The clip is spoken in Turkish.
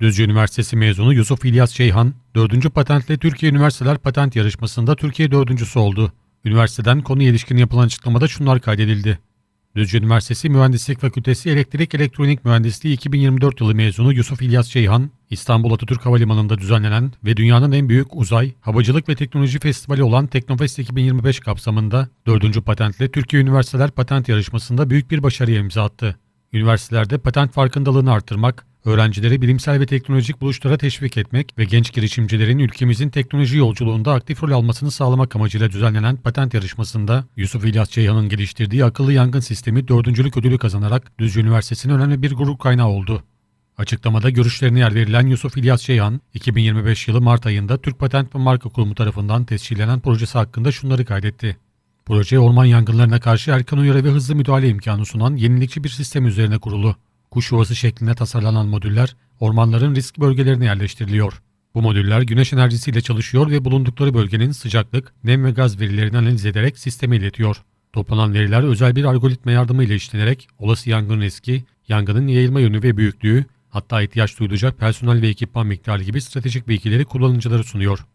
Düzce Üniversitesi mezunu Yusuf İlyas Ceyhan, 4. patentle Türkiye Üniversiteler Patent Yarışması'nda Türkiye dördüncüsü oldu. Üniversiteden konu ilişkin yapılan açıklamada şunlar kaydedildi. Düzce Üniversitesi Mühendislik Fakültesi Elektrik Elektronik Mühendisliği 2024 yılı mezunu Yusuf İlyas Ceyhan, İstanbul Atatürk Havalimanı'nda düzenlenen ve dünyanın en büyük uzay, havacılık ve teknoloji festivali olan Teknofest 2025 kapsamında 4. patentle Türkiye Üniversiteler Patent Yarışması'nda büyük bir başarıya imza attı. Üniversitelerde patent farkındalığını artırmak, öğrencileri bilimsel ve teknolojik buluşlara teşvik etmek ve genç girişimcilerin ülkemizin teknoloji yolculuğunda aktif rol almasını sağlamak amacıyla düzenlenen patent yarışmasında Yusuf İlyas Ceyhan'ın geliştirdiği akıllı yangın sistemi dördüncülük ödülü kazanarak Düzce Üniversitesi'nin önemli bir gurur kaynağı oldu. Açıklamada görüşlerine yer verilen Yusuf İlyas Ceyhan, 2025 yılı Mart ayında Türk Patent ve Marka Kurumu tarafından tescillenen projesi hakkında şunları kaydetti. Proje orman yangınlarına karşı erken uyarı ve hızlı müdahale imkanı sunan yenilikçi bir sistem üzerine kurulu. Kuş yuvası şeklinde tasarlanan modüller ormanların risk bölgelerine yerleştiriliyor. Bu modüller güneş enerjisiyle çalışıyor ve bulundukları bölgenin sıcaklık, nem ve gaz verilerini analiz ederek sisteme iletiyor. Toplanan veriler özel bir algoritma yardımıyla işlenerek olası yangın riski, yangının yayılma yönü ve büyüklüğü, hatta ihtiyaç duyulacak personel ve ekipman miktarı gibi stratejik bilgileri kullanıcılara sunuyor.